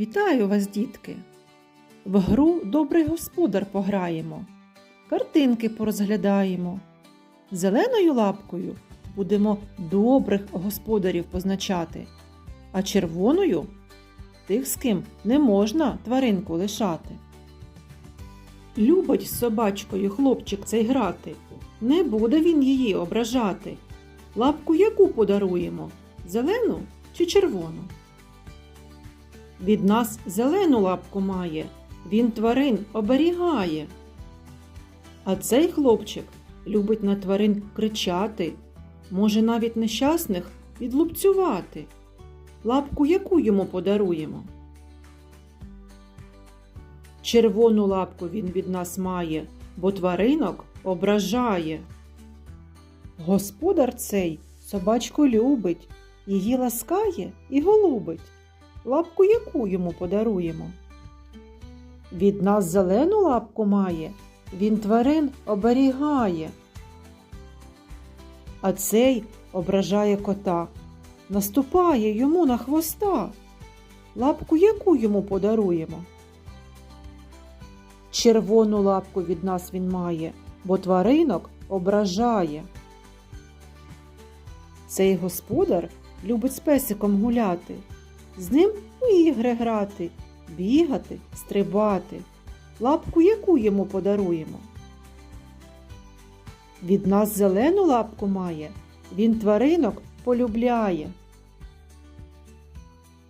Вітаю вас, дітки! В гру Добрий господар пограємо, картинки порозглядаємо. Зеленою лапкою будемо добрих господарів позначати, а червоною тих, з ким не можна тваринку лишати. Любить з собачкою хлопчик цей грати, не буде він її ображати. Лапку яку подаруємо? Зелену чи червону? Від нас зелену лапку має, він тварин оберігає. А цей хлопчик любить на тварин кричати, може навіть нещасних відлупцювати. Лапку яку йому подаруємо? Червону лапку він від нас має, бо тваринок ображає. Господар цей собачку любить, її ласкає і голубить. Лапку яку йому подаруємо? Від нас зелену лапку має, він тварин оберігає. А цей ображає кота, наступає йому на хвоста. Лапку яку йому подаруємо? Червону лапку від нас він має, бо тваринок ображає. Цей господар любить з песиком гуляти, з ним у ігри грати, бігати, стрибати. Лапку яку йому подаруємо? Від нас зелену лапку має, він тваринок полюбляє.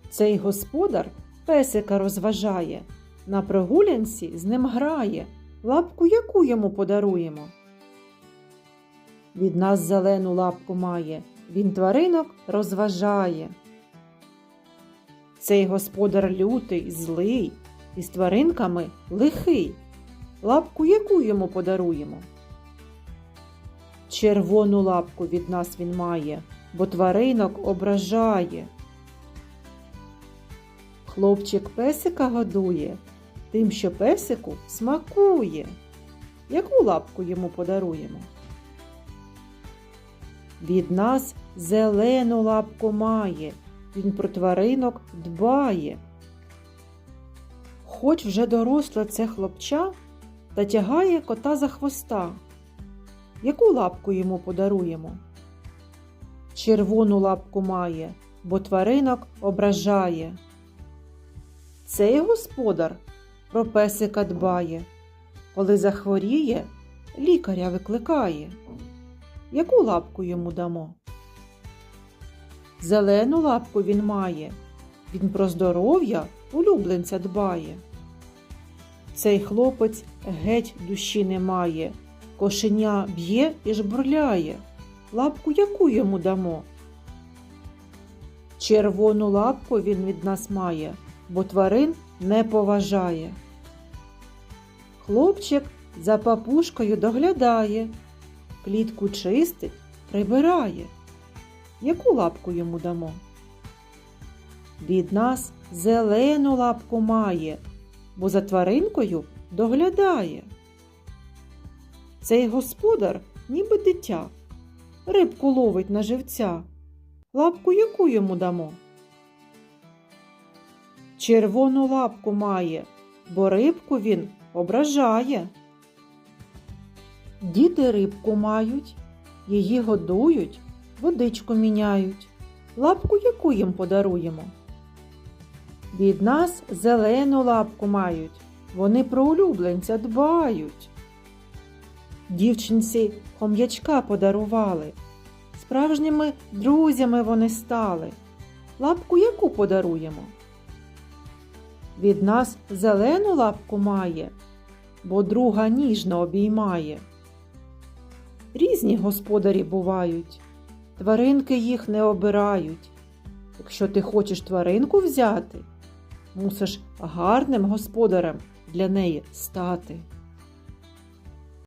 Цей господар песика розважає, на прогулянці з ним грає. Лапку яку йому подаруємо? Від нас зелену лапку має, він тваринок розважає. Цей господар лютий, злий, і з тваринками лихий. Лапку яку йому подаруємо? Червону лапку від нас він має, бо тваринок ображає. Хлопчик песика годує, тим, що песику смакує. Яку лапку йому подаруємо? Від нас зелену лапку має, він про тваринок дбає. Хоч вже доросла це хлопча та тягає кота за хвоста. Яку лапку йому подаруємо? Червону лапку має, бо тваринок ображає. Цей господар про песика дбає, коли захворіє, лікаря викликає. Яку лапку йому дамо? Зелену лапку він має, він про здоров'я улюбленця дбає. Цей хлопець геть душі не має, кошеня б'є і жбурляє. Лапку яку йому дамо? Червону лапку він від нас має, бо тварин не поважає. Хлопчик за папушкою доглядає, клітку чистить, прибирає. Яку лапку йому дамо? Від нас зелену лапку має, бо за тваринкою доглядає. Цей господар, ніби дитя, рибку ловить на живця. Лапку яку йому дамо? Червону лапку має, бо рибку він ображає. Діти рибку мають, її годують, водичку міняють. Лапку яку їм подаруємо? Від нас зелену лапку мають, вони про улюбленця дбають. Дівчинці хом'ячка подарували, справжніми друзями вони стали. Лапку яку подаруємо? Від нас зелену лапку має, бо друга ніжно обіймає. Різні господарі бувають, тваринки їх не обирають. Якщо ти хочеш тваринку взяти, мусиш гарним господарем для неї стати.